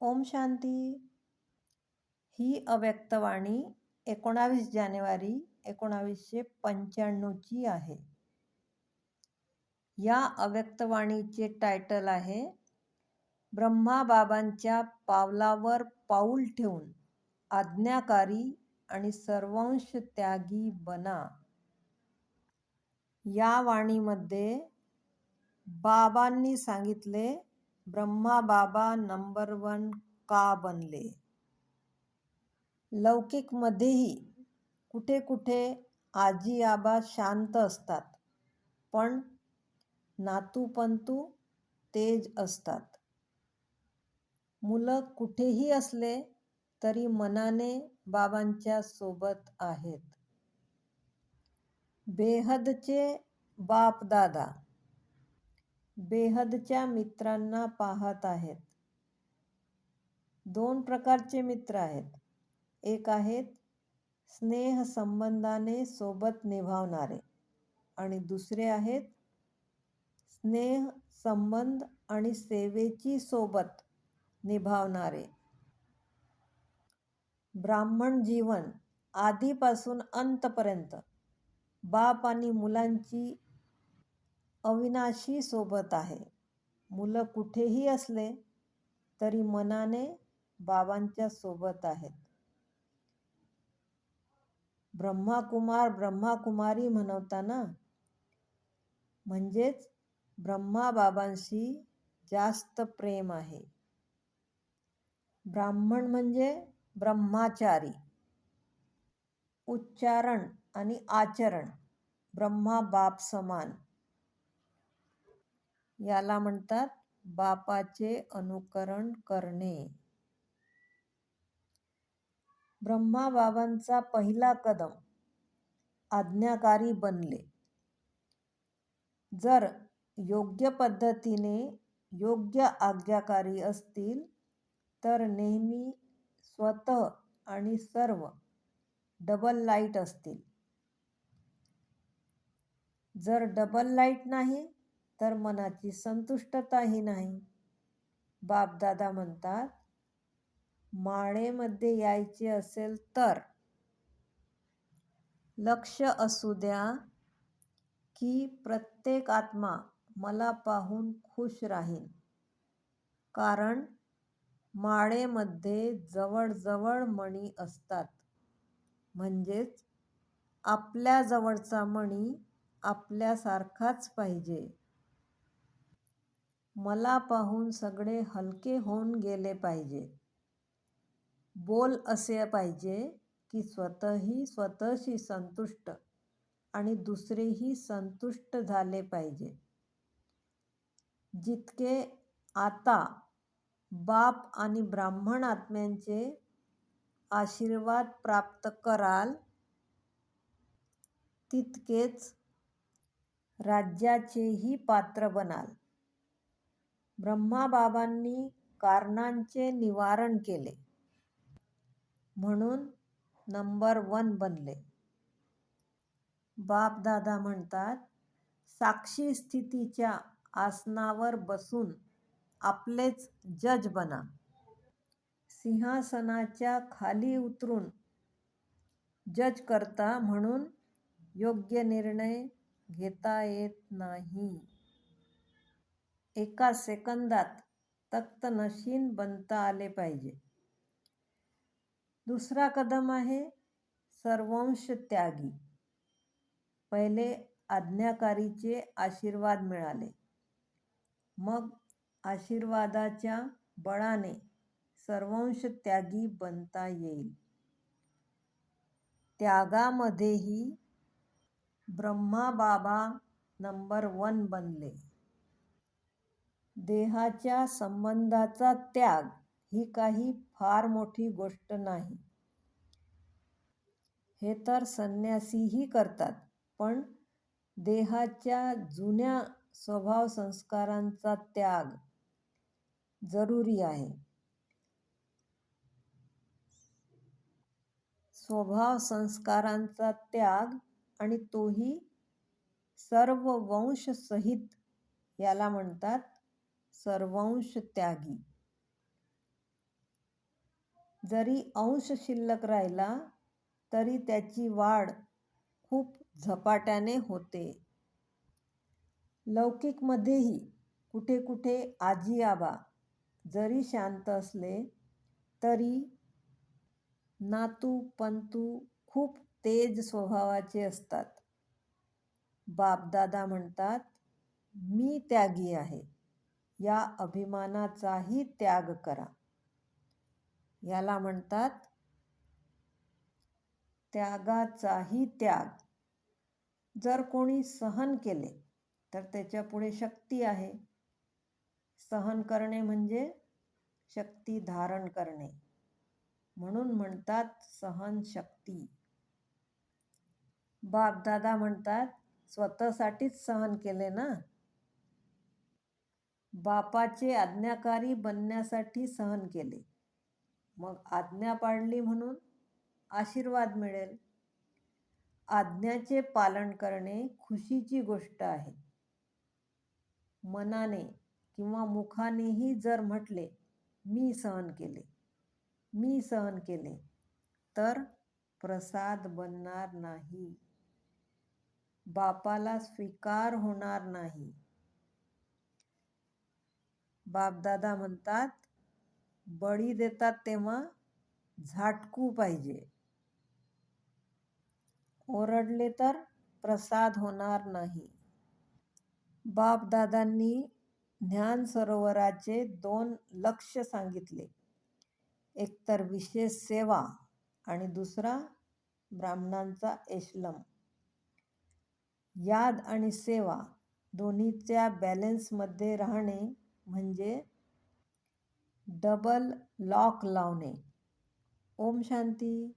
ओम शांती. ही अव्यक्तवाणी एकोणावीस जानेवारी एकोणावीसशे पंच्याण्णवची आहे. या अव्यक्तवाणीचे टायटल आहे ब्रह्माबाबांच्या पावलावर पाऊल ठेवून आज्ञाकारी आणि सर्वांश त्यागी बना. या वाणीमध्ये बाबांनी सांगितले ब्रह्मा बाबा नंबर वन का बनले? लौकिकमध्येही कुठे कुठे आजी आबा शांत असतात पण नातूपंतू तेज असतात. मुलं कुठेही असले तरी मनाने बाबांच्या सोबत आहेत. बेहदचे बापदादा बेहदच्या मित्रांना पाहत आहेत. दोन प्रकारचे मित्र आहेत. एक आहेत स्नेह संबंधाने सोबत निभावणारे आणि दुसरे आहेत स्नेह संबंध आणि सेवेची सोबत निभावणारे. ब्राह्मण जीवन आधीपासून अंतपर्यंत बाप आणि मुलांची अविनाशी सोबत आहे. मुलं कुठेही असले तरी मनाने बाबांच्या सोबत आहेत. ब्रह्माकुमार ब्रह्माकुमारी म्हणवताना म्हणजेच म्हणजेच ब्रह्माबाबांशी जास्त प्रेम आहे. ब्राह्मण म्हणजे ब्रह्माचारी. उच्चारण आणि आचरण ब्रह्मा बाप समान. याला म्हणतात बापाचे अनुकरण करणे. ब्रह्माबाबांचा पहिला कदम आज्ञाकारी बनले. जर योग्य पद्धतीने योग्य आज्ञाकारी असतील तर नेहमी स्वतः आणि सर्व डबल लाइट असतील. जर डबल लाइट नाही तर मनाची संतुष्टताही नाही. बापदादा म्हणतात माळेमध्ये यायचे असेल तर. लक्ष असू द्या की प्रत्येक आत्मा मला पाहून खुश राहीन कारण माळेमध्ये जवळजवळ मणी असतात. म्हणजेच आपल्याजवळचा मणी आपल्यासारखाच पाहिजे. मला पाहून सगळे हलके होऊन गेले पाहिजे. बोल असे पाहिजे की स्वतःही स्वतःशी संतुष्ट आणि दुसरेही संतुष्ट झाले पाहिजे. जितके आता बाप आणि ब्राह्मण आत्म्यांचे आशीर्वाद प्राप्त कराल तितकेच राज्याचेही पात्र बनाल. ब्रह्माबाबांनी कारणांचे निवारण केले. म्हणून नंबर वन बनले. बापदादा म्हणतात साक्षी स्थितीच्या आसनावर बसून आपलेच जज बना. सिंहासनाच्या खाली उतरून जज करता म्हणून योग्य निर्णय घेता येत नाही. एका सेकंदात तख्तनशीन बनता आले पाहिजे. दुसरा कदम आहे सर्वंश त्यागी. पहिले आज्ञाकारीचे आशीर्वाद मिळाले. मग आशीर्वादाच्या बळाने सर्वंश त्यागी बनता येईल. त्यागामध्येही ब्रह्माबाबा नंबर वन बनले. देहाच्या संबंधाचा त्याग ही काही फार मोठी गोष्ट नाही. हे तर संन्यासीही करतात पण देहाच्या जुन्या स्वभाव संस्कारांचा त्याग जरुरी आहे. स्वभाव संस्कारांचा त्याग आणि तोही सर्व वंश सहित याला म्हणतात सर्वांश त्यागी जरी अंश शिल्लक राहिला तरी त्याची वाढ खूप झपाट्याने होते. लौकिकमध्येही कुठे कुठे आजी आबा जरी शांत असले तरी नातू पंतू खूप तेज स्वभावाचे असतात. बापदादा म्हणतात, मी त्यागी आहे, या अभिमानाचाही त्याग करा. याला म्हणतात त्यागाचाही त्याग. जर कोणी सहन केले तर त्याच्यापुढे शक्ती आहे. सहन करणे म्हणजे शक्ती धारण करणे. म्हणून म्हणतात सहन शक्ती बापदादा म्हणतात, स्वतःसाठीच सहन केले ना. बापाचे आज्ञाकारी बनण्यासाठी सहन केले. मग आज्ञा पाळली म्हणून आशीर्वाद मिळेल. आज्ञाचे पालन करणे खुशीची गोष्ट आहे. मनाने किंवा मुखानेही जर म्हटले, मी सहन केले, मी सहन केले, तर प्रसाद बनणार नाही. बापाला स्वीकार होणार नाही. बापदादा म्हणतात, बळी देतात तेव्हा झाटकू पाहिजे. ओरडले तर प्रसाद होणार नाही. बापदादांनी ज्ञान सरोवराचे दोन लक्ष सांगितले. एकतर विशेष सेवा आणि दुसरा ब्राह्मणांचा एश्लम याद आणि सेवा दोन्हीच्या बॅलेन्समध्ये राहणे म्हणजे डबल लॉक लावणे. ओम शांती